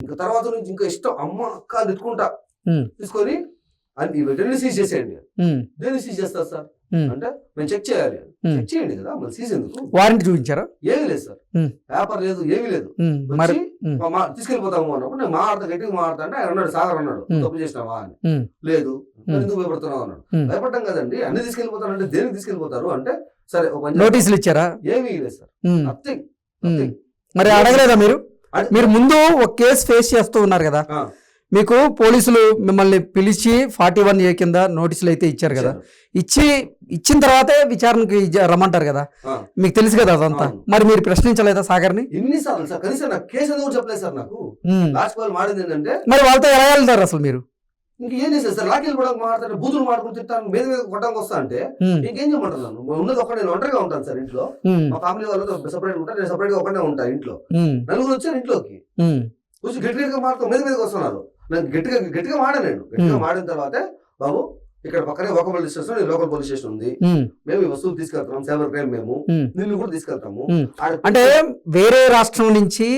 ఇంకా తర్వాత నుంచి ఇంకా ఇష్టం అమ్మ అక్క తిట్టుకుంటా. తీసుకొని అని వెంటనే సీజ్ చేసేయండి. దేన్ని సీజ్ చేస్తారు సార్. అంటే మేము చెక్ చేయాలి. చెక్ చేయండి కదా మళ్ళీ సీజ్ ఎందుకు? వారంటీ చూపించారా? ఏమీ లేదు సార్. పేపర్ లేదు ఏమీ లేదు. మరి తీసుకెళ్ళిపోతాము అన్నప్పుడు నేను మాట్లాడతా గట్టిగా మాట్లాడతా అంటే ఆయన అన్నాడు సాగర్ అన్నాడు. తప్పు చేసినావా అని. లేదు. ఎందుకు భయపడుతున్నావు అన్నాడు. ఉమ్. భయపడటం కదండి అన్ని తీసుకెళ్ళిపోతారంటే దేనికి తీసుకెళ్ళిపోతారు అంటే సరే. నోటీసులు ఇచ్చారా? ఏమీ లేదు సార్. నథింగ్. మరి అడగలేదా మీరు? మీరు ముందు ఒక కేసు ఫేస్ చేస్తూ ఉన్నారు కదా. మీకు పోలీసులు మిమ్మల్ని పిలిచి ఫార్టీ వన్ ఏ కింద నోటీసులు అయితే ఇచ్చారు కదా ఇచ్చి ఇచ్చిన తర్వాతే విచారణకి రమ్మంటారు కదా. మీకు తెలుసు కదా అదంతా. మరి మీరు ప్రశ్నించలేదా సాగర్ని ఎన్నిసార్లు సార్ కనీసం నాకు కేసు ఎందుకు చెప్పలేదు సార్ నాకు ఉమ్. లాస్ట్ కాల్ మాడింది ఏంటంటే మరి వాళ్ళతో ఎలా వెళ్తారు అసలు మీరు ఇంక సార్ లాకి వెళ్ళిపోవడానికి మాట్లాడతాను బూతులు మాట్లాడుకుని తింటాను మీద మీద కొట్టడానికి వస్తా అంటే ఇంకేం చేయమంటున్నాను ఉన్నది ఒక్క నేను ఒంటరిగా ఉంటాను సార్ ఇంట్లో. మా ఫ్యామిలీ వాళ్ళు సెపరేట్ ఉంటారు నేను సెపరేట్గా ఒకటే ఉంటాను ఇంట్లో. నలుగురు వచ్చారు ఇంట్లోకి. కొంచెం గట్టి గట్టిగా మాట్లాడుతూ మీద మీదకి వస్తున్నారు. నేను గట్టిగా గట్టిగా మాడాను నేను. గట్టిగా. మాడిన తర్వాతే బాబు ఇక్కడ పక్కనే ఒక police station local police station ఉంది. మేము ఈ వస్తువులు తీసుకెళ్తాం సైబర్ క్రైమ్ మేము. నిన్ను కూడా తీసుకెళ్తాము. అంటే వేరే రాష్ట్రం నుంచి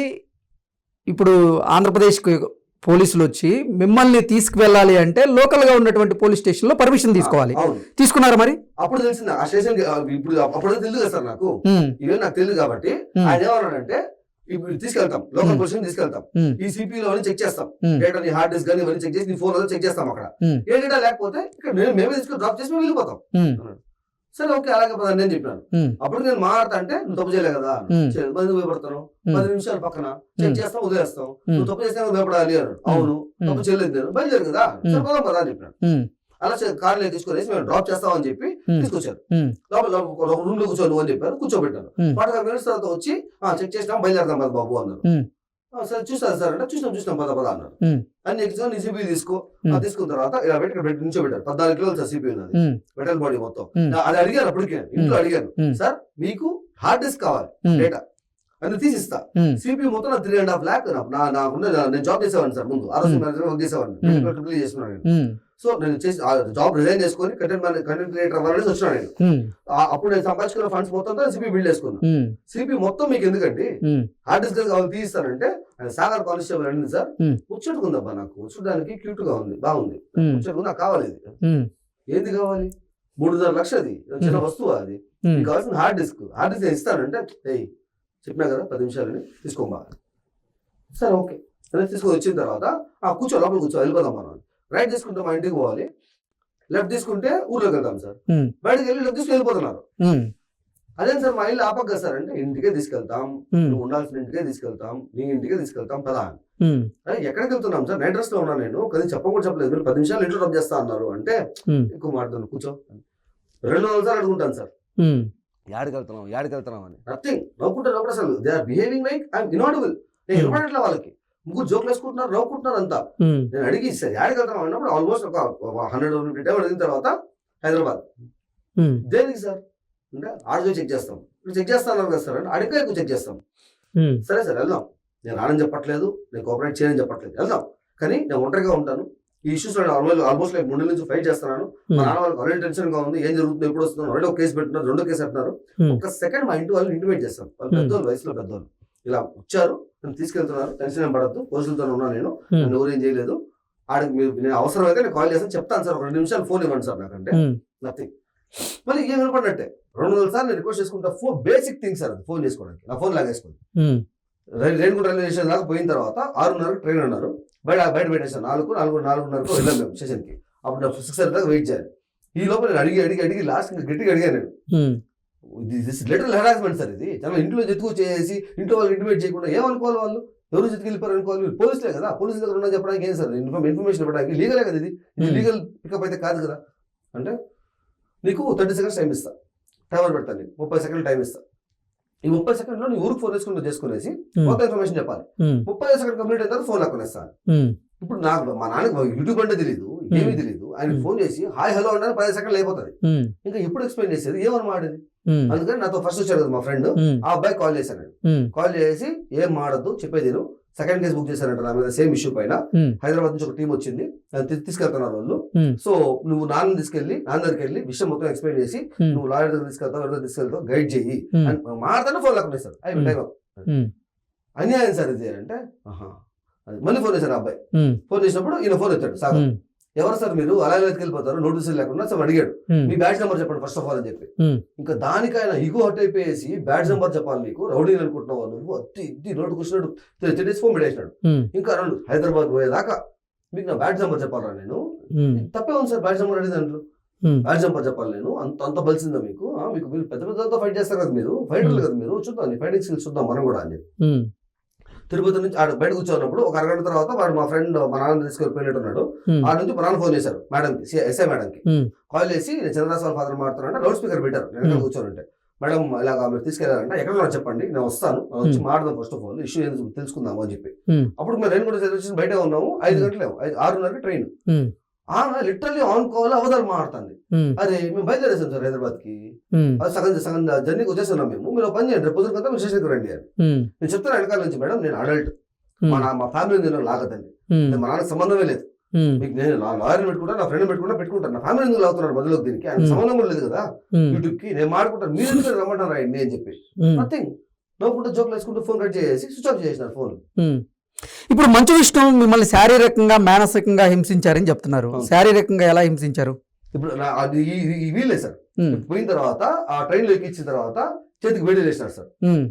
ఇప్పుడు ఆంధ్రప్రదేశ్కి పోలీసులు వచ్చి మిమ్మల్ని తీసుకువెళ్ళాలి అంటే లోకల్గా ఉన్నటువంటి పోలీస్ స్టేషన్లో పర్మిషన్ తీసుకోవాలి. తీసుకున్నారా మరి? అప్పుడు తెలిసింది ఆ స్టేషన్ ఇప్పుడు అప్పుడు తెలియదు కదా సార్ నాకు. ఇవే నాకు తెలియదు కాబట్టి ఆయన ఏమన్నాడంటే ఇప్పుడు తీసుకెళ్తాం లోకల్. పోలీస్ తీసుకెళ్తాం. ఈ సిపి లో చెక్ చేస్తాం. డేటా నీ హార్డ్ డిస్క్ కానీ ఇవన్నీ చెక్ చేసి నీ ఫోన్ చెక్ చేస్తాం అక్కడ. ఏ డేటా లేకపోతే ఇక్కడ మేము మేమే తీసుకొని డ్రాప్ చేసి మేము వెళ్ళిపోతాం. సరే ఓకే అలాగే పదండి అని చెప్పాను. అప్పుడు నేను మాట్లాడతా అంటే నువ్వు తప్పు చేయలే కదా. మరి నువ్వు భయపడతాను. పది నిమిషాలు పక్కన. చెక్ చేస్తాం వదిలేస్తాం. నువ్వు తప్పు చేస్తే భయపడాలి అన్నాడు అవును తప్పు చేయలేదు నేను బయలుదేరు కదా. సరే పోదాం కదా అని చెప్పాను. అలా కార్లో తీసుకొని మేము డ్రాప్ చేస్తామని చెప్పి Hmm. తీసుకొచ్చారు. లోపల రూమ్లో కూర్చో నువ్వు అని చెప్పారు ఫైవ్ మినిట్స్ తర్వాత వచ్చి చెక్ చేసినాం బయలుదేరదాం కదా బాబు అన్నారు. Hmm. "ఆ, సరే చూస్తాను సార్ అంటే చూసినాం చూసినాం పద పద అన్నారు. అన్ని ఎగ్జామ్ సిబి తీసుకో. ఆ తీసుకున్న తర్వాత ఇలా పెట్టి ఇక్కడ పెట్టి నిల్చోబెట్టారు పద్నాలుగు కిలోలు సార్ సిబి ఉన్నది. మెటల్ బాడీ మొత్తం. అది అడిగాను అప్పటికే. ఇంట్లో అడిగాను. సార్ మీకు హార్డ్ డిస్క్ కావాలి. డేటా అది తీసిస్తా. సిపి మొత్తం త్రీ అండ్ హాఫ్ ల్యాక్ నా నేను జాబ్ చేసేవాడిని సార్ ముందు. Hmm. మేనేజర్ వర్క్ చేసేవాడిని Hmm. సో నేను చేసి జాబ్ రిజైన్ చేసుకొని కంటెంట్ కంటెంట్ క్రియేటర్ అవ్వాలని వచ్చినాను నేను. అప్పుడు నేను సంపాదించుకున్న ఫండ్స్ మొత్తం సిపి బిల్డ్ చేసుకున్నాను సిపి మొత్తం మీకు ఎందుకండి డిస్క్ కావాలి తీస్తానంటే ఆయన సాగర్ కానిస్టేబుల్ అడిగింది సార్. ముచ్చటుకుందబ్బా నాకు. చూడడానికి క్యూట్గా ఉంది బాగుంది. ముచ్చటుకు నాకు కావాలి ఏంది కావాలి? మూడున్నర లక్షది. చిన్న. వస్తువు అది? మీకు కావాల్సిన హార్డ్ డిస్క్ హార్డ్ డిస్క్ ఇస్తానంటే ఏయ్ చెప్పినా కదా పది నిమిషాలని తీసుకోమా సరే ఓకే. తీసుకొని వచ్చిన తర్వాత ఆ కూర్చో లోపల కూర్చో వెళ్ళిపోదాం మనం. రైట్ తీసుకుంటే మా ఇంటికి పోవాలి. లెఫ్ట్ తీసుకుంటే ఊర్లోకి వెళ్తాం సార్. బయటకు వెళ్ళి లెఫ్ట్ తీసుకుని వెళ్ళిపోతున్నారు. అదే సార్ మా ఇల్లు ఆపక సార్ అంటే ఇంటికే తీసుకెళ్తాం. నువ్వు ఉండాల్సిన ఇంటికే తీసుకెళ్తాం. నీ ఇంటికే తీసుకెళ్తాం. పదా అని. ఎక్కడికి వెళ్తున్నాం సార్? నైట్ డ్రెస్లో ఉన్నాను నేను. కనీసం చెప్పకుండా చెప్పలేదు. మీరు పది నిమిషాలు ఇంట్లో డ్రాప్ చేస్తా అన్నారు అంటే ఎక్కువ మాట్లాడు కూర్చో. రెండు వందల సార్లు అడుగుంటాను సార్. యాడికి వెళ్తున్నాం యాడికి వెళ్తున్నాం అని. నథింగ్ నవ్వుకుంటారు నవ్వుకుంటారు అసలు they are behaving like I'm inaudible నేను. వినపడట్లే వాళ్ళకి. ముగ్గురు జోకులు వేసుకుంటున్నారు నవ్వుకుంటున్నారు అంతా. నేను అడిగి సార్ వెళ్తున్నాం అన్నప్పుడు ఆల్మోస్ట్ ఒక హండ్రెడ్ టైం అడిగిన తర్వాత హైదరాబాద్. దేనికి సార్? అంటే ఆడికి చెక్ చేస్తాం. ఇప్పుడు చెక్ చేస్తాను కదా సార్ అంటే అడిగే ఎక్కువ చెక్ చేస్తాం. సరే సార్ వెళ్దాం. నేను రానని చెప్పట్లేదు నేను కోఆపరేట్ చేయని చెప్పట్లేదు. వెళ్దాం. కానీ నేను ఒంటరిగా ఉంటాను. ఈ ఇష్యూస్ ఆల్మోస్ట్ ఆల్మోస్ట్ లైక్ మూడు నుంచి ఫైట్ చేస్తున్నాను. మా నాన్న వాళ్ళకి ఆల్రెడీ టెన్షన్గా ఉంది. ఏం జరుగుతుంది ఎప్పుడు వస్తున్నాను ఆల్రెడీ ఒక కేసు పెట్టినారు రెండో కేసు పెట్టినారు. ఒక సెకండ్ మా ఇంటి వాళ్ళని ఇంటిమేట్ చేస్తాం. వాళ్ళు. పెద్దోళ్ళు వయసులో పెద్దోళ్ళు. ఇలా వచ్చారు. తీసుకెళ్తున్నారు టెన్షన్ ఏం పడద్దు పోలీసులతో ఉన్నాను నేను. నన్ను ఎవరేం చేయలేదు. ఆడికి మీరు నేను అవసరం అయితే నేను కాల్ చేస్తాను చెప్తాను సార్ ఒక రెండు నిమిషాలు ఫోన్ ఇవ్వండి సార్ నాకంటే. నథింగ్ మళ్ళీ ఏం వినపడినట్టే రెండు వందల సార్లు నేను రిక్వెస్ట్ చేసుకుంటా ఫోన్ బేసిక్ థింగ్స్ సార్ అది ఫోన్ చేసుకోవడానికి నా ఫోన్ లాగేసుకోండి రేణుగుంట రైల్వే స్టేషన్ దాకా పోయిన తర్వాత ఆరున్నర ట్రైన్ అన్నారు బయట బయట పెట్టేసాను నాలుగు నాలుగు నాలుగున్నరకు వెళ్ళాం మేము స్టేషన్కి. అప్పుడు సిక్స్ దాకా వెయిట్ చేయాలి. ఈ లోపల నేను అడిగి అడిగి అడిగి లాస్ట్ గట్టిగా అడిగాను నేను. దిస్ లిటరల్ హెరాస్మెంట్ సార్ ఇది. చాలా ఇంట్లో ఎత్తుకు చేసి ఇంట్లో వాళ్ళు ఇంటిమేట్ చేయకుండా ఏమనుకోవాలి వాళ్ళు? ఎవరు వెళ్ళిపోయారు అనుకోవాలి పోలీసులే కదా. పోలీసుల దగ్గర ఉన్నా చెప్పడానికి ఏం సార్ ఇన్ఫర్మేషన్ ఇవ్వడానికి. లీగలే కదా ఇది? ఇది Hmm. లీగల్ పికప్ అయితే కాదు కదా. అంటే నీకు థర్టీ సెకండ్స్ టైం ఇస్తా. టైమర్ పెడతాను నీకు. ముప్పై సెకండ్లు టైం ఇస్తా. ఈ ముప్పై సెకండ్లో నీ ఊరికి ఫోన్ చేసుకుంటూ చేసుకునేసి ఉమ్, మొత్తం ఇన్ఫర్మేషన్ చెప్పాలి. ఉమ్, ముప్పై సెకండ్ కంప్లీట్ అయిన తర్వాత ఫోన్ లాక్కునేస్తాను ఇప్పుడు నాకు మా నాన్నకి యూట్యూబ్ అంటే తెలియదు ఏమీ తెలియదు ఆయన Hmm. ఫోన్ చేసి హాయ్ హలో అంటే పది సెకండ్లు అయిపోతుంది. ఇంకా ఎప్పుడు ఎక్స్ప్లెయిన్ చేసేది ఏమని మాడేది అందుకని నాతో ఫస్ట్ వచ్చాడు కదా మా ఫ్రెండ్ ఆ అబ్బాయి కాల్ చేశాను కాల్ చేసి ఏం మాడద్దు చెప్పేది సెకండ్ కేసు బుక్ చేశానంట నా మీద సేమ్ ఇష్యూ పైన. హైదరాబాద్ నుంచి ఒక టీం వచ్చింది. తీసుకెళ్తున్నారు వాళ్ళు. సో నువ్వు నాన్న తీసుకెళ్ళి నాన్న దగ్గరికి వెళ్ళి విషయం మొత్తం ఎక్స్ప్లెయిన్ చేసి నువ్వు లాయర్ దగ్గర తీసుకెళ్తావు ఎవరి తీసుకెళ్తావు గైడ్ చేయి మాడతానే ఫోన్. టైం ఉమ్, అన్యాయం సార్ ఇది అంటే మళ్ళీ ఫోన్ చేశారు అబ్బాయి. ఫోన్ చేసినప్పుడు ఈయన ఫోన్ ఎత్తాడు ఉమ్, ఎవరు సార్ మీరు? అలా ఎలా వెళ్ళిపోతారు నోటీసులు లేకుండా సార్ అడిగాడు. మీ బ్యాచ్ నెంబర్ చెప్పండి ఫస్ట్ ఆఫ్ ఆల్ అని చెప్పి. ఇంకా దానికైనా ఇగో హట్ అయిపోయేసి బ్యాచ్ నెంబర్ చెప్పాలి నీకు రౌడీ అనుకుంటున్నావు నువ్వు? అత్తి ఇద్ది. నోటు కూర్చున్నాడు. తినేసి ఫోన్ పెట్టేసినాడు. ఇంకా రెండు హైదరాబాద్ పోయేదాకా మీకు నా బ్యాచ్ నెంబర్ చెప్పాలా నేను? తప్పే ఉంది సార్. బ్యాచ్ నెంబర్ అడిగి దాంట్లో. బ్యాచ్ నెంబర్ చెప్పాలి నేను. అంత అంత బలిసిందా మీకు? మీకు మీరు పెద్ద పెద్దతో ఫైట్ చేస్తారు కదా మీరు. ఫైటర్లు కదా మీరు. చూద్దాం ఫైటింగ్ స్కిల్స్ చూద్దాం మనం కూడా అని తిరుపతి నుంచి ఆడ బయట కూర్చోన్నప్పుడు ఒక అరగంట తర్వాత వాడు మా ఫ్రెండ్ మా నాన్న తీసుకొని పోయినట్టున్నాడు ఆ నుంచి మా నాన్న ఫోన్ చేశారు మేడంకి ఎస్ఐ మేడంకి Hmm. కాల్ చేసి నేను చంద్రరాజ్ ఫాదర్ మాట్లాడుతున్నా లౌడ్ స్పీకర్ పెట్టారు నేను ఎక్కడ Hmm. కూర్చోనంటే మేడం ఇలాగ మీరు తీసుకెళ్ళారంటే ఎక్కడ చెప్పండి నేను వస్తాను వచ్చి మాట్లాడదాం ఫస్ట్ ఆఫ్ ఆల్ ఇష్యూ ఏంది తెలుసుకుందాము అని చెప్పి. అప్పుడు మేము రెండు కూడా బయట ఉన్నాము ఐదు. గంటలేము ఐదు ఆరున్నరకి ట్రైన్ లిటరల్లీ ఆన్ కాల్ అవతారు మాట్లాడుతుంది. అరే మేము బయలుదేరేసాం సార్ హైదరాబాద్కి సగం సగం జర్నీకి వచ్చేస్తున్నాం మేము. మీరు పని చేయండి రేపు పొద్దున కదా మీరు స్టేషన్కి రండి అని. నేను చెప్తాను వెనకాల నుంచి మేడం నేను అడల్ట్ మా నా మా ఫ్యామిలీ నేను లాగదండి మా నాన్న సంబంధమే లేదు. మీకు నేను నా లాయర్ పెట్టుకుంటా నా ఫ్రెండ్ పెట్టుకుంటా పెట్టుకుంటాను. నా ఫ్యామిలీ ఎందుకు లాగుతున్నాడు మధ్యలోకి దీనికి? ఆయన. సంబంధం లేదు కదా. యూట్యూబ్కి నేను మాడుకుంటాను మీరు ఎందుకు రమ్మంటారు ఆయన్ని అని చెప్పి. నథింగ్ నవ్వుకుంటూ జోకులు వేసుకుంటూ ఫోన్ కట్ చేసి స్విచ్ ఆఫ్ చేసినారు ఫోన్. ఇప్పుడు మంచు విష్ణు మిమ్మల్ని శారీరకంగా మానసికంగా హింసించారని చెప్తున్నారు. శారీరకంగా ఎలా హింసించారు? ఇప్పుడు అది వీళ్ళే సార్. పోయిన తర్వాత ఆ ట్రైన్లో ఎక్కించిన తర్వాత చేతికి వేడి వేసినారు సార్.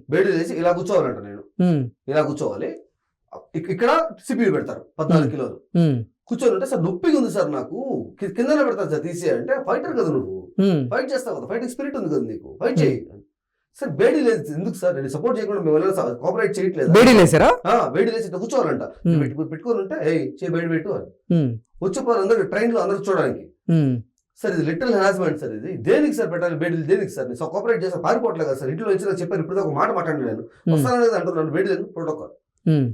వేడి వేసి ఇలా కూర్చోవాలంట నేను. ఇలా కూర్చోవాలి. ఇక్- ఇక్కడ సిపియు పెడతారు పద్నాలుగు కిలోలు. కూర్చొని అంటే సార్ నొప్పిగా ఉంది సార్ నాకు. కిందనే పెడతారు సార్ తీసి అంటే ఫైటర్ కదా నువ్వు. ఫైట్ చేస్తావు కదా ఫైటింగ్ స్పిరిట్ ఉంది కదా నీకు. ఫైట్ చేయి. సార్ వేడి లేదు ఎందుకు సార్? నేను సపోర్ట్ చేయకుండా మేము వెళ్ళాలి కోఆపరేట్ చేయట్లేదు? వేడి లేసారా? లేచి ఇట్లా కూర్చోవాలంట. పెట్టుకొని ఉంటే ఏ చేయి బయట పెట్టు అని. అందరు ట్రైన్లో అందరు చూడడానికి. సార్ ఇది లిటిల్ హెరాస్మెంట్ సార్ ఇది. దేనికి సార్ పెట్టాలి బేడీలు దేనికి సార్? నేను కోఆపరేట్ చేస్తా పారిపోవట్లేదు సార్. ఇంట్లో వచ్చి చెప్పారు ఇప్పుడు ఒక మాట మాట్లాడి నేను ఉమ్, వస్తాననేది అంటున్నాను వేడి లేదు ప్రోటోకాల్ ఉమ్,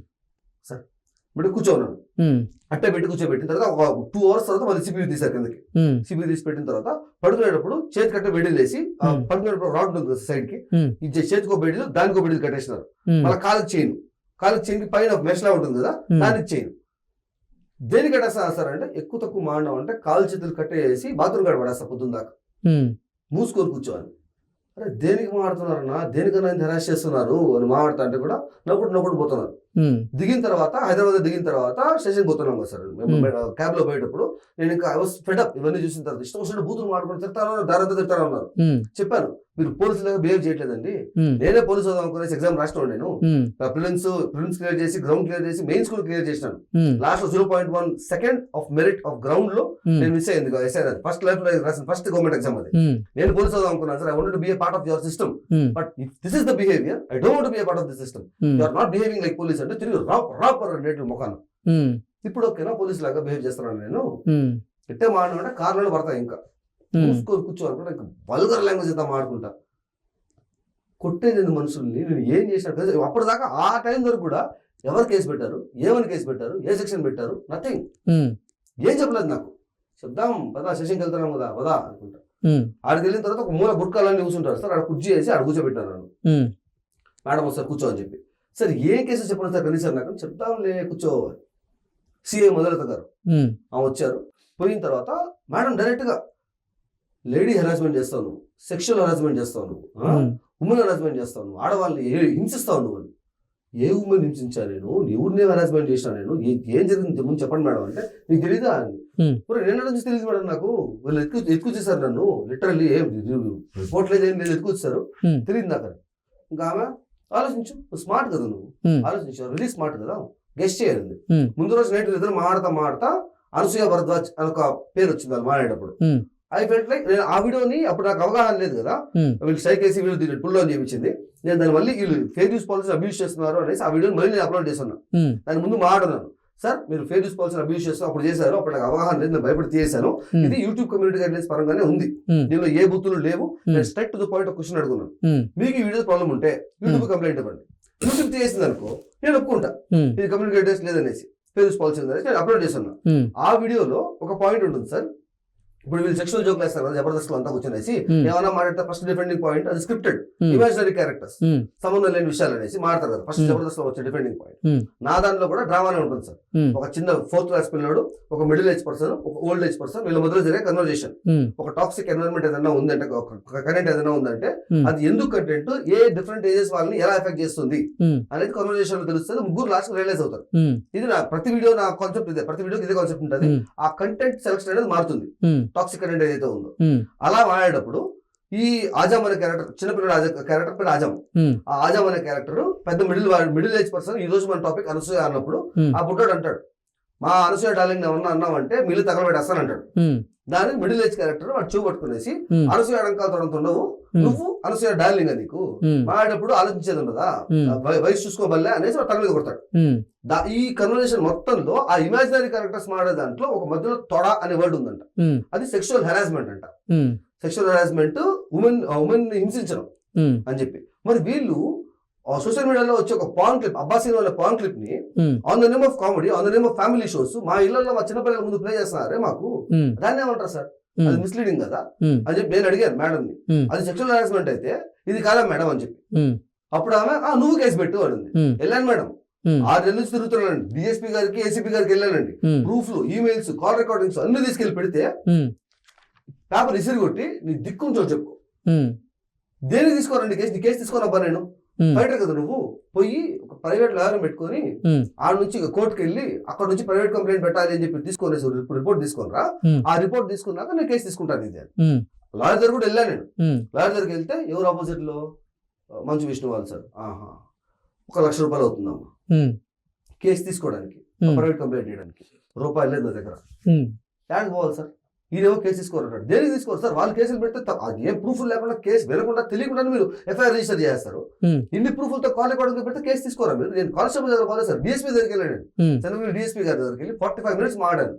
ఇప్పుడు కూర్చోన్నాను ఉమ్, అట్టే పెట్టి కూర్చోబెట్టిన తర్వాత ఒక టూ అవర్స్ తర్వాత మళ్ళీ సిపియూ తీసారు కిందకి. సిబి తీసి పెట్టిన తర్వాత పడుకునేటప్పుడు చేతి కట్టే వేసి. పడుకునేటప్పుడు రాడ్ ఉంటుంది సైడ్కి చేతికో బెడీలు దానికో బెడీలు కట్టేసినారు. మళ్ళీ కాలుకి చైన్ కాలుకి చైన్కి పైన మెష్ లా ఉంటుంది కదా దానికి చైన్ దేనికి కట్టేస్తా సార్ అంటే ఎక్కువ తక్కువ మాడడం అంటే కాలు చేతులు కట్టేసి బాత్రూమ్ కాడ పడేస్తా పొద్దున్న దాకా. మూసుకొని కూర్చోవాలి. అరే దేనికి మాడుతున్నారన్నా దేనికన్నా హెరాస్ చేస్తున్నారు? అని మాట్లాడుతా అంటే కూడా నవ్వుకుంటూ నవ్వుకుంటూ పోతున్నారు. దిగిన తర్వాత హైదరాబాద్ దిగిన తర్వాత స్టేషన్ పోతున్నాం కదా సార్. మేము. క్యాబ్లో పోయేటప్పుడు నేను ఇంకా ఫెడప్ ఇవన్నీ చూసిన తర్వాత ఇష్టం వచ్చినట్టు బూతులు మాట్లాడుకుని తిడతాను దారంతా తిడతాను అన్నారు. చెప్పాను మీరు పోలీసులుగా బిహేవ్ చేయట్లేదండి. నేనే పోలీసు అవుదాం అనుకునేసి ఎగ్జామ్ రాసిన నేను. ప్రిలిమ్స్ ప్రిలిమ్స్ క్లియర్ చేసి గ్రౌండ్ క్లియర్ చేసి మెయిన్ స్కూల్ క్లియర్ చేసినాను. Last zero point one second of merit of గ్రౌండ్లో నేను మిస్ అయింది ఎస్ఐ ఫస్ట్ లైఫ్లో రాసిన ఫస్ట్ గవర్నమెంట్ ఎగ్జామ్ అది. నేను పోలీసు అవుదాం అనుకున్నాను sir I want to be a part of your system. But if this is the behaviour I don't be a part of the system. You are not behaving like police అంటే తిరిగి rap rap రేట్లు ముఖాను ఉమ్, ఇప్పుడు ఓకేనా police లాగా behave చేస్తున్నాను నేను. ఎట్టే మాట్లాడుకుంటే కార్లలో పడతా ఇంకా. చూసుకొని కూర్చోవాలనుకుంటే ఇంకా వల్గర్ లాంగ్వేజ్ అంతా మాడుకుంటా కొట్టేది మనుషుల్ని నేను ఏం చేసిన అప్పటిదాకా ఆ టైం వరకు కూడా ఎవరు కేసు పెట్టారు ఏమని కేసు పెట్టారు ఏ సెక్షన్ పెట్టారు నథింగ్ ఏం చెప్పలేదు నాకు. చెప్దాం పదా సెషన్కి వెళ్తున్నాం కదా పదా అనుకుంటా. ఆడికి వెళ్ళిన తర్వాత ఒక మూల గుట్కాలన్నీ కూర్చుంటారు. సార్ ఆడ కుర్చీ వేసి ఆడ కూర్చోబెట్టాను నన్ను. మేడం ఒకసారి కూర్చో అని చెప్పి. సార్ ఏ కేసు చెప్పండి సార్ కనీసం నాకు చెప్తాంలే కూర్చో. సిఏ మొదలత గారు ఆమె వచ్చారు. పోయిన తర్వాత మేడం డైరెక్ట్గా లేడీ హెరాస్మెంట్ చేస్తావు నువ్వు సెక్షువల్ హెరాస్మెంట్ చేస్తావు నువ్వు ఉమ్, ఉమెన్ హెరాస్మెంట్ చేస్తావు నువ్వు ఆడవాళ్ళని ఏ- హింసిస్తావు నువ్వు? అని. ఏ ఉమెన్ హింసించా నేను? ఎవరినే హెరాస్మెంట్ చేసినా నేను? ఏ- జరిగింది? ముందు చెప్పండి మేడం అంటే నీకు తెలీదా అని. నిన్న నుంచి తెలియదు మేడం నాకు. వాళ్ళు ఎక్కువ ఎక్కువ చేశారు నన్ను లిటరల్లీ ఏం రిపోర్ట్ లేదు ఏం లేదు ఎక్కువ వచ్చారు. తెలియదు నాకు. ఇంకా ఆమె ఆలోచించు స్మార్ట్ కదా నువ్వు. ఆలోచించు రిలీజ్ స్మార్ట్ కదా గెస్ట్ చేయాలి. ముందు రోజు నైట్ ఇద్దరు మాడతా మాడతా అనసూయ భరద్వాజ్ అని ఒక పేరు వచ్చింది వాళ్ళు మాడేటప్పుడు. ఐ ఫెల్ట్ లైక్ నేను ఆ వీడియోని అప్పుడు నాకు అవగాహన లేదు కదా. వీళ్ళు స్ట్రైక్ వేసి వీళ్ళు దీన్ని పుల్లో అని చూపించింది నేను దాన్ని మళ్ళీ వీళ్ళు ఫేక్ న్యూస్ పాలసీ అబ్యూస్ చేస్తున్నారు అనేసి ఆ వీడియోని మళ్ళీ నేను అప్లోడ్ చేస్తున్నాను దాని ముందు మాట్లాడున్నాను. సార్ మీరు ఫేక్ న్యూస్ పాలసీ అబ్యూస్ చేస్తాను అప్పుడు చేశారు. అప్పుడు నాకు అవగాహన లేదు నేను భయపడి తీసేశాను. ఉమ్, ఇది యూట్యూబ్ కమ్యూనిటీ గైడ్లైన్స్ పరంగానే ఉంది. దీనిలో ఏ బుద్ధులు లేవు. నేను స్ట్రైట్ టు ద పాయింట్ ఒక క్వశ్చన్ అడుగున్నాను మీకు ఈ వీడియో ప్రాబ్లం ఉంటే యూట్యూబ్ కంప్లైంట్ ఇవ్వండి. యూట్యూబ్ తీసేసింది అనుకో నేను ఒప్పుకుంటా. ఇది కమ్యూనిటీ గైడ్లైన్స్ లేదనేసి ఫేక్ న్యూస్ పాలసీ ఉందనేసి నేను అప్లోడ్ చేస్తున్నాను ఉమ్, ఆ వీడియోలో ఒక పాయింట్ ఉంటుంది సార్. ఇప్పుడు వీళ్ళు సెక్షువల్ జోక్ వేస్తారు కదా జబర్దస్త్ అంతా కూర్చొనేసి. ఏమన్నా మాట్లాడితే ఫస్ట్ డిఫెండింగ్ పాయింట్ అది స్క్రిప్టెడ్. Imaginary characters. సంబంధం లేని విషయాలు అనేసి మాడతారు కదా ఫస్ట్. జబర్దస్త్లో వచ్చే డిఫెండింగ్ పాయింట్. నా దాంట్లో కూడా డ్రామానే ఉంటుంది సార్. ఒక చిన్న ఫోర్త్ క్లాస్ పిల్లడు ఒక మిడిల్ ఏజ్ పర్సన్ ఒక ఓల్డ్ ఏజ్ పర్సన్ వీళ్ళ మధ్యలో జరిగే కన్వర్జేషన్ ఒక టాక్సిక్ ఎన్వైరన్మెంట్ ఏదైనా ఉందంటే ఒక కంటెంట్ ఏదైనా ఉందంటే. అది ఎందుకు కంటెంట్ ఏ డిఫరెంట్ ఏజెస్ వాళ్ళని ఎలా ఎఫెక్ట్ చేస్తుంది అనేది కన్వర్జేషన్లో తెలుస్తుంది ముగ్గురు లాస్ట్ రియలైజ్ అవుతారు ఇది నా ప్రతి వీడియో నా కాన్సెప్ట్ ఇదే ప్రతి వీడియోకి ఇదే కాన్సెప్ట్ ఉంటుంది. ఆ కంటెంట్ సెలక్షన్ అనేది మారుతుంది టాక్సిక్ కంటెంట్ ఏదైతే ఉందో. అలా వాడేటప్పుడు ఈ ఆజాం అనే క్యారెక్టర్ చిన్నపిల్లడు క్యారెక్టర్ పేరు ఆజాం ఉమ్, ఆ ఆజాం అనే క్యారెక్టర్ పెద్ద మిడిల్ మిడిల్ ఏజ్ పర్సన్ ఈ రోజు మన టాపిక్ అనసూయ అన్నప్పుడు. ఆ బుడ్డాడు అంటాడు మా అనసూయ డార్లింగ్ ఏమన్నా అన్నామంటే మిల్లు తగలబెట్టేస్తాను అంటాడు. దానికి మిడిల్ ఏజ్ క్యారెక్టర్ వాడు చూపు పట్టుకునేసి ఉమ్, అనసూయ అడంకాలతో ఉండవు. నువ్వు అనసూయ డార్లింగ్ నీకు ఉమ్, వాడేటప్పుడు ఆలోచించేది ఉండదా వయసు చూసుకోబల్లే అనేసి మీద కొడతాడు. ఈ కన్వర్జేషన్ మొత్తంలో ఆ ఇమాజినరీ క్యారెక్టర్స్ మాడే దాంట్లో ఒక మధ్యలో తొడ అనే వర్డ్ ఉందంట. అది సెక్షువల్ హెరాస్మెంట్ అంట. సెక్షువల్ హెరాస్మెంట్ ఉమెన్ ఉమెన్ హింసించడం అని చెప్పి. మరి వీళ్ళు సోషల్ మీడియాలో వచ్చే ఒక పాన్ క్లిప్ అబ్బాసీన్ వాళ్ళ pan క్లిప్ని on the name of comedy on the name of family shows మా ఇళ్ళలో మా చిన్నపిల్లల ముందు ప్లే చేస్తున్నారే మాకు. దాన్ని ఏమంటారు సార్? అది మిస్లీడింగ్ కదా? అని చెప్పి నేను అడిగాను మేడం ని అది సెక్షువల్ హెరాస్మెంట్ అయితే ఇది కాదా మేడం అని చెప్పి. అప్పుడు ఆమె "ఆ, నువ్వు కేసు పెట్టు అనింది. వెళ్ళాను మేడం ఆరు నెలల నుంచి తిరుగుతున్నానండి. డిఎస్పీ గారికి ఏసీపీ గారికి వెళ్ళానండి. ప్రూఫ్లు ఈమెయిల్స్ కాల్ రికార్డింగ్స్ అన్ని తీసుకెళ్ళి పెడితే పేపర్ ఇసిరి కొట్టి నీ దిక్కుంచో చెప్పు. దేనికి తీసుకోరండి కేసు? నీ కేసు తీసుకోనబ్బా నేను. ఫైటర్ కదా నువ్వు. పోయి ప్రైవేట్ లాయర్ పెట్టుకొని ఆడ నుంచి కోర్టుకి వెళ్ళి అక్కడ నుంచి ప్రైవేట్ కంప్లైంట్ పెట్టాలి అని చెప్పి తీసుకొని రిపోర్ట్ తీసుకొనిరా Hmm. ఆ రిపోర్ట్ తీసుకున్నాక నేను కేసు తీసుకుంటాను ఇది లాయర్ దగ్గర కూడా వెళ్ళాను నేను. లాయర్ దగ్గరికి వెళ్తే ఎవరు ఆపోజిట్లో? మంచు విష్ణు వాళ్ళు సార్. ఆహా. ఒక లక్ష రూపాయలు అవుతుందమ్మా. కేసు తీసుకోవడానికి ప్రైవేట్ కంప్లైంట్ చేయడానికి. రూపాయలు లేదు నా దగ్గర. యాడికి పోవాలి సార్. ఈయనేమో కేసు తీసుకోరంటాడు దేనికి తీసుకోరు? సార్ వాళ్ళు కేసులు పెడితే ఏ ప్రూఫ్ లేకుండా కేసు వినకుండా తెలియకుండా మీరు ఎఫ్ఐఆర్ రిజిస్టర్ చేస్తారు. ఇన్ని ప్రూఫ్లతో కాల్ రికార్డింగ్ పెడితే కేసు తీసుకోరా మీరు? నేను కానిస్టేబుల్ దగ్గర పోలేదు సార్ డిఎస్పీ దగ్గరికి వెళ్ళాను చంద్రగిరి డిఎస్పీ గారి దగ్గరికి వెళ్ళి ఫార్టీ ఫైవ్ మినిట్స్ మాడాను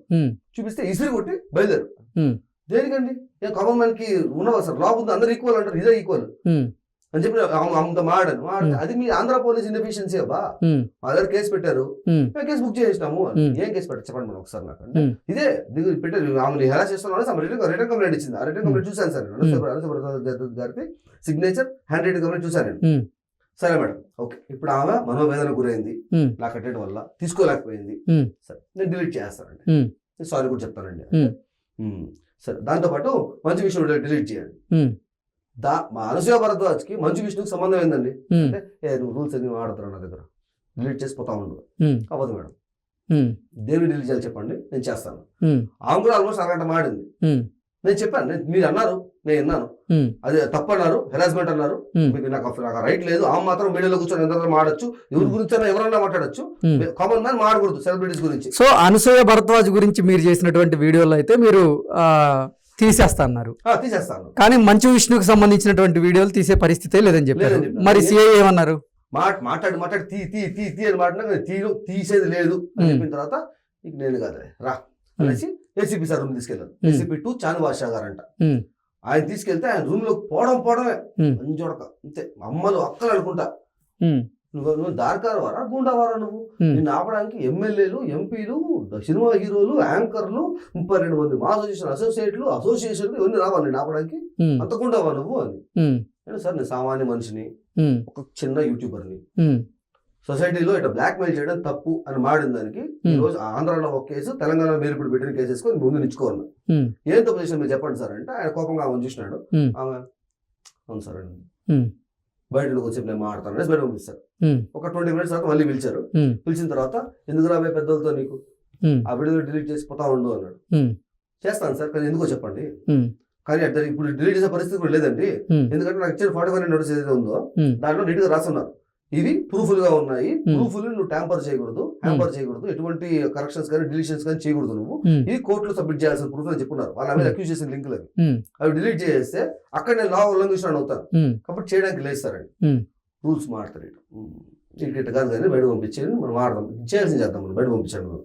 చూపిస్తే ఇసిరి కొట్టి బయలుదేరు. దేనికండి? ఏ కామన్ మ్యాన్కి ఉన్నవా సార్? లా ఉంది అందరు ఈక్వల్ అంటారు. ఇదే ఈక్వల్ అని చెప్పి అంత మాడాను. అది మీ ఆంధ్ర పోలీస్ ఇన్ఎఫిషియన్సీ అబ్బా. మా దగ్గర కేసు పెట్టారు. కేసు బుక్ చేసినాము. ఏం కేసు పెట్టారు చెప్పండి మేడం ఒకసారి నాకు. ఇదే పెట్టారు. ఆమె హెరాస్ చేస్తున్నాను రిటర్న్ రిటర్న్ కంప్లైంట్ ఇచ్చింది. ఆ రిటర్న్ కంప్లైంట్ చూశాను సార్ నేను. గారికి సిగ్నేచర్ హ్యాండ్ రైటింగ్ కంప్లైంట్ చూశాను నేను. సరే మేడం. ఓకే. ఇప్పుడు ఆమె మనోవేదన గురైంది. నా కట్టడం వల్ల తీసుకోలేకపోయింది. సరే. నేను డిలీట్ చేస్తానండి. సారీ కూడా చెప్తానండి. సరే. దాంతోపాటు మంచు విష్ణు డిలీట్ చేయండి. దా మా అనసూయ భరద్వాజ్కి మంచు విష్ణుకి సంబంధం ఏందండి? అంటే ఏ నువ్వు రూల్స్ అన్ని వాడుతున్నావు నా దగ్గర. డిలీట్ చేసి పోతా ఉండు. అవ్వదు మేడం. దేని డిలీట్ చేయాలి చెప్పండి? నేను చేస్తాను. ఆమె కూడా ఆల్మోస్ట్ అరగంట మాడింది. నేను చెప్పాను మీరు అన్నారు నేను విన్నాను. అది తప్పు అన్నారు. హెరాస్మెంట్ అన్నారు మీకు నాకు నాకు రైట్ లేదు. ఆమె మాత్రం మీడియాలో కూర్చొని ఎంత మాడచ్చు. ఎవరి గురించి ఎవరన్నా మాట్లాడచ్చు. కామన్ మ్యాన్ మాడకూడదు సెలబ్రిటీస్ గురించి. సో అనసూయ భరద్వాజ్ గురించి మీరు చేసినటువంటి వీడియోలో అయితే మీరు తీసేస్తా అన్నారు. తీసేస్తాను కానీ మంచు విష్ణుకు సంబంధించినటువంటి వీడియోలు తీసే పరిస్థితే లేదని చెప్పారు. మరి సిఐ ఏమన్నారు? మాట మాట్లాడి మాట్లాడి తీ తీ తీ తీ అని మాట్లాడినా తీసేది లేదు అని. చెప్పిన తర్వాత ఇక నేను కాదులే రా అనేసి ఏసీపీ సార్ రూమ్ తీసుకెళ్ళాను. ఏసీపీ టూ చాను బాషా గారు అంట ఆయన తీసుకెళ్తే ఆయన రూమ్లో పోవడం పోవడమే. మంచోడక అంతే. అమ్మలు అక్కలు అనుకుంటా. నువ్వు నువ్వు దార్కారు వారా గుండావారా నువ్వు? నిన్ను ఆపడానికి ఎమ్మెల్యేలు ఎంపీలు సినిమా హీరోలు యాంకర్లు ముప్పై రెండు మంది మా అసోసియేషన్ అసోసియేట్లు అసోసియేషన్లు ఇవన్నీ రావాలి నేను ఆపడానికి. అంత గుండావా నువ్వు అని. నేను సార్ నేను సామాన్య మనిషిని ఒక చిన్న యూట్యూబర్ని. సొసైటీలో ఇట్లా బ్లాక్ మెయిల్ చేయడం తప్పు అని మాడిన దానికి ఈ. రోజు ఆంధ్రాలో ఒక కేసు తెలంగాణలో మీరు ఇప్పుడు పెట్టిన కేసు వేసుకొని ముందు ఉమ్, ఏం తప్పు చేసిన మీరు చెప్పండి సార్ అంటే ఆయన కోపంగా ఆమె చూసినాడు. ఆమె అవును సార్ అండి. బయట వచ్చి నేను మాట్లాడతాను బయట పంపిస్తారు. ఒక ట్వంటీ మినిట్స్ తర్వాత మళ్ళీ పిలిచారు. పిలిచిన తర్వాత ఎందుకు రాబోయే పెద్దలతో నీకు? ఆ వీడియో డిలీట్ చేసి పోతా ఉండు అన్నాడు. చేస్తాను సార్ కానీ ఎందుకో చెప్పండి. కానీ అట్లా ఇప్పుడు డిలీట్ చేసే పరిస్థితి కూడా లేదండి. ఎందుకంటే నాకు ఇచ్చిన ఫార్టీ ఫైవ్ నోటీస్ ఏదైతే ఉందో. దాంట్లో నీట్గా రాస్తున్నారు. ఇవి ప్రూఫ్లు గా ఉన్నాయి. ప్రూఫ్లు నువ్వు ట్యాంపర్ చేయకూడదు. హ్యాంపర్ చేయకూడదు. ఎటువంటి కరెక్షన్స్ కానీ డిలీషన్స్ కానీ చేయకూడదు నువ్వు. ఇది కోర్టులో సబ్మిట్ చేయాల్సిన ప్రూఫ్ అని చెప్పున్నారు. వాళ్ళ మీద. అక్యూజ్ చేసిన లింకులు అవి. అవి డిలీట్ చేస్తే అక్కడ నేను లా ఉల్లంఘించిన అవుతాను కాబట్టి చేయడానికి లేస్తారండి Hmm. రూల్స్ మాడతారు ఇటు కాదు కానీ బయట పంపించేయండి మనం ఆడదాం చేయాల్సింది చేద్దాం మనం. బయట పంపించాను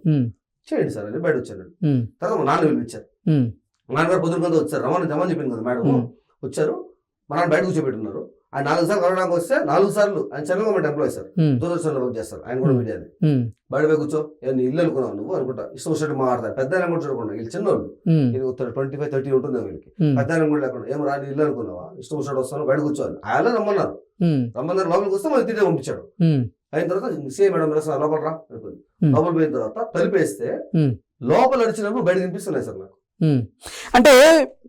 చేయండి సార్ అని బయట వచ్చాను తర్వాత మా నాన్న పిలిపించారు. నాన్నగారు పొద్దున కొంత వచ్చారు. రమణ జమని చెప్పింది కదా మేడం. వచ్చారు. మా నాన్న బయట కూర్చోబెట్టున్నారు. ఆయన నాలుగు సార్లు కరోనాకి వస్తే నాలుగు సార్లు ఆయన సెంట్రల్ గవర్నమెంట్ ఎంప్లాయీ సార్. దూరదర్శన్లో వర్క్ చేస్తారు. ఆయన కూడా. మీడియాని. ఉమ్, బయట పోయి కూర్చో. ఏ నీ ఇల్లు అనుకున్నావు నువ్వు? అనుకుంటా. ఇష్టం వచ్చినట్టు మాట్లాడతారు. పెద్ద ఆయన కూడా చూడకుండా. వీళ్ళు చిన్నోళ్ళు. ఇది ట్వంటీ ఫైవ్ థర్టీ ఉంటుంది వీళ్ళకి. పెద్ద ఆయన కూడా లేకుండా. ఏం రా నీ ఇల్లు అనుకున్నావా? ఇష్టం వచ్చినట్టు వస్తాను బయట కూర్చోవాలి ఆయన రమ్మన్నారు. రమ్మన్నారు. లోపలికి వస్తే మళ్ళీ తిరిగి పంపించాడు. అయిన తర్వాత సే మేడం లోపల రా అనుకుంది. లోపల పోయిన తర్వాత తలిపేస్తే. లోపల నడిచినప్పుడు బయట కనిపిస్తున్నాయి సార్ నాకు. అంటే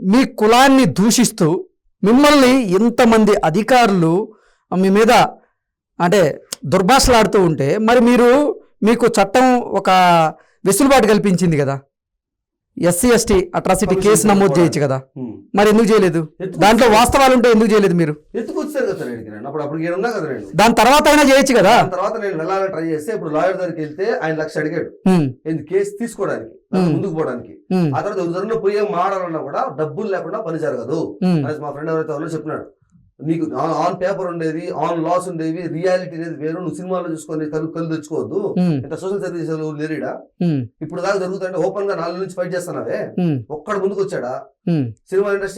మీ కులాన్ని దూషిస్తూ మిమ్మల్ని ఇంతమంది అధికారులు మీ మీద అంటే దుర్భాషలాడుతూ ఉంటే మరి మీరు మీకు చట్టం ఒక వెసులుబాటు కల్పించింది కదా? ఎస్సీ ఎస్టీ అట్రాసిటీ కేసు నమోదు చేయొచ్చు కదా. మరి ఎందుకు చేయలేదు? దాంట్లో వాస్తవాలు ఉంటే ఎందుకు చేయలేదు మీరు? దాని తర్వాత అయినా చేయొచ్చు కదా? తర్వాత నేను వెళ్ళాలని ట్రై చేస్తే ఇప్పుడు లాయర్ దగ్గరికి వెళ్తే ఆయన లక్ష అడిగాడు. కేసు తీసుకోవడానికి. ముందుకు పోవడానికి. ఆ తర్వాత పోయే మాడాలన్నా కూడా డబ్బులు లేకుండా పని జరగదు. మా ఫ్రెండ్ ఎవరైతే చెప్పినాడు. నీకు ఆన్ పేపర్ ఉండేది ఆన్ లాస్ ఉండేవి రియాలిటీ అనేది వేరు. నువ్వు సినిమాలో చూసుకొని కళ్ళు కళ్ళు తెచ్చుకోవద్దు ఇంత సోషల్ సర్వీస్ లేరీడా? ఇప్పుడు దాకా జరుగుతుంటే ఓపెన్గా నాలుగు నుంచి ఫైట్ చేస్తున్నావే? ఒక్కడ ముందుకు వచ్చాడా. Cinema industry